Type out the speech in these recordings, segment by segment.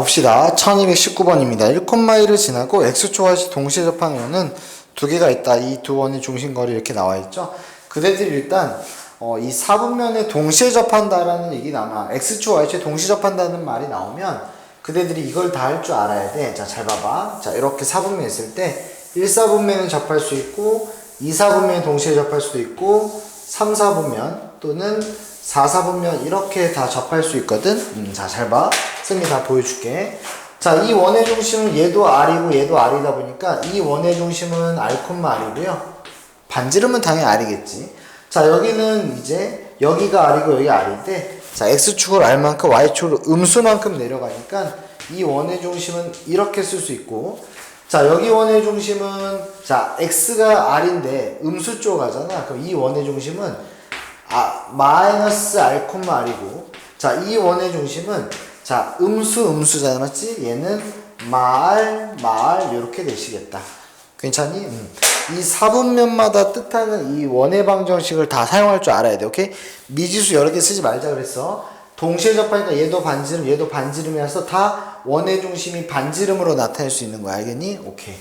봅시다. 1219번입니다. 1콤마이를 지나고 y축 동시에 접하는 원은 두 개가 있다. 이 두 원의 중심거리 이렇게 나와 있죠. 그대들이 일단 어, 이 사분면에 동시에 접한다라는 얘기 나와. x축 y축 동시에 접한다는 말이 나오면 그대들이 이걸 다 할 줄 알아야 돼. 자, 잘 봐봐. 자, 이렇게 사분면 있을 때 1사분면은 접할 수 있고 2사분면 동시에 접할 수도 있고 3사분면 또는 4사분면 이렇게 다 접할 수 있거든. 음, 자, 잘 봐. 쌤이 다 보여줄게. 자, 이 원의 중심은 얘도 R이고 얘도 R이다 보니까 이 원의 중심은 R, R이고요. 반지름은 당연히 R이겠지. 자, 여기는 이제 여기가 R이고 여기가 R인데 자, X축을 R만큼 Y축으로 음수만큼 내려가니까 이 원의 중심은 이렇게 쓸 수 있고 자, 여기 원의 중심은 자, X가 R인데 음수 쪽 가잖아. 그럼 이 원의 중심은 아, 마이너스 R, R이고 자, 이 원의 중심은 자, 음수 음수잖아. 맞지? 얘는 말, 말 이렇게 되시겠다. 괜찮니? 음. 이 사분면마다 뜻하는 이 원의 방정식을 다 사용할 줄 알아야 돼. 오케이? 미지수 여러 개 쓰지 말자 그랬어. 동시에 접하니까 얘도 반지름, 얘도 반지름이라서 다 원의 중심이 반지름으로 나타낼 수 있는 거야. 알겠니? 오케이.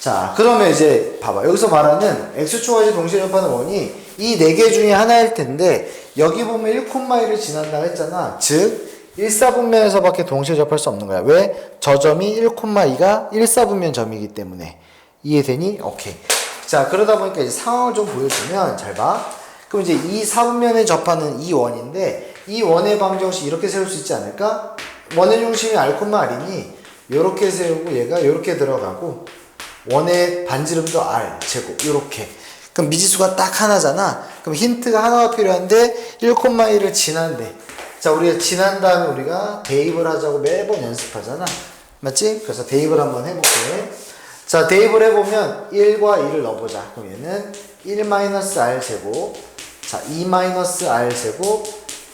자, 그러면 이제 봐봐. 여기서 말하는 x축 y축 동시에 접하는 원이 이 네 개 중에 하나일 텐데 여기 보면 1콤마이를 지난다고 했잖아. 즉 1사분면에서밖에 동시에 접할 수 없는 거야. 왜? 저 점이 1콤마2가 1사분면 점이기 때문에. 이해되니? 오케이. 자, 그러다 보니까 이제 상황을 좀 보여주면 잘 봐. 그럼 이제 이 사분면에 접하는 이 원인데 이 원의 방정식 이렇게 세울 수 있지 않을까? 원의 중심이 R이니 이렇게 세우고 얘가 이렇게 들어가고 원의 반지름도 R 제곱 이렇게 그럼 미지수가 딱 하나잖아. 그럼 힌트가 하나가 필요한데 1,1을 지난대. 자 우리가 지난 다음에 우리가 대입을 하자고 매번 연습하잖아. 맞지? 그래서 대입을 한번 해볼게. 자 대입을 해보면 1과 2를 넣어보자. 그럼 얘는 1-R 제곱. 자 2-R 제곱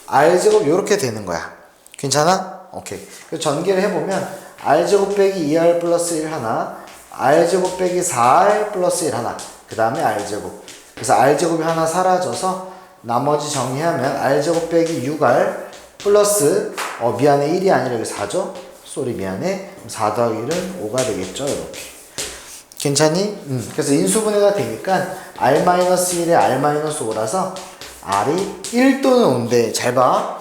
R 제곱 이렇게 되는 거야. 괜찮아? 오케이. 그 전개를 해보면 R 제곱 빼기 2R 플러스 1 하나 R 제곱 빼기 4R 플러스 1 하나 그 다음에 R 제곱 그래서 R 제곱이 하나 사라져서 나머지 정리하면 R 제곱 빼기 6R 플러스 어 미안해 1이 아니라 여기 4죠? 쏘리 미안해 4 더하기 1은 5가 되겠죠 이렇게 괜찮니? 음. 그래서 인수분해가 되니까 R-1에 R-5라서 R이 1 또는 5인데 잘 봐.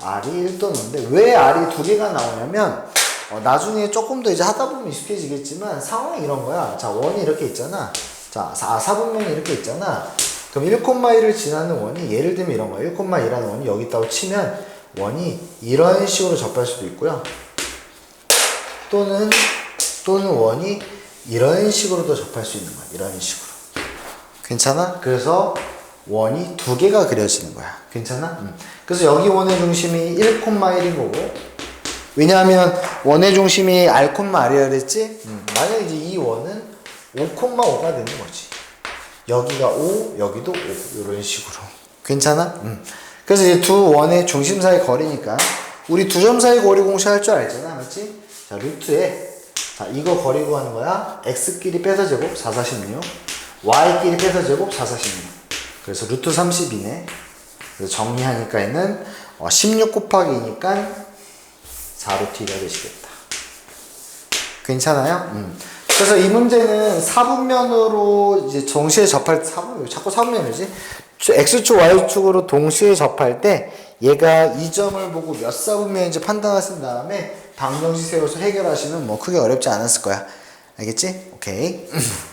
R이 1 또는 5인데 왜 R이 두 개가 나오냐면 어, 나중에 조금 더 이제 하다 보면 익숙해지겠지만 상황이 이런 거야. 자, 원이 이렇게 있잖아. 자, 4, 4분면이 이렇게 있잖아. 그럼 1,1을 지나는 원이 예를 들면 이런 거야. 1,2라는 원이 여기 있다고 치면 원이 이런 식으로 접할 수도 있고요. 또는 또는 원이 이런 식으로도 접할 수 있는 거야. 이런 식으로. 괜찮아? 그래서 원이 두 개가 그려지는 거야. 괜찮아? 음. 그래서 여기 원의 중심이 1,1인 거고. 왜냐하면 원의 중심이 R이라 그랬지? 음. 만약에 이제 이 원은 5,5가 되는 거지. 여기가 5, 여기도 5. 이런 식으로. 괜찮아? 음. 그래서 이제 두 원의 중심 사이 거리니까 우리 두 점 사이 거리 공식할 줄 알잖아. 맞지? 자, 루트에 자, 이거 거리 구하는 거야. x끼리 빼서 제곱 4, 46. y끼리 빼서 제곱 4, 46. 그래서 루트 30이네. 그래서 정리하니까 얘는 어, 16 곱하기 2니까 4루트 2가 되시겠다. 괜찮아요? 음. 그래서 이 문제는 사분면으로 이제 동시에 접할 사분 자꾸 사분면이지? x축 y축으로 동시에 접할 때 얘가 이 점을 보고 몇 사분면인지 판단하신 다음에 방정식 세워서 해결하시면 뭐 크게 어렵지 않았을 거야. 알겠지? 오케이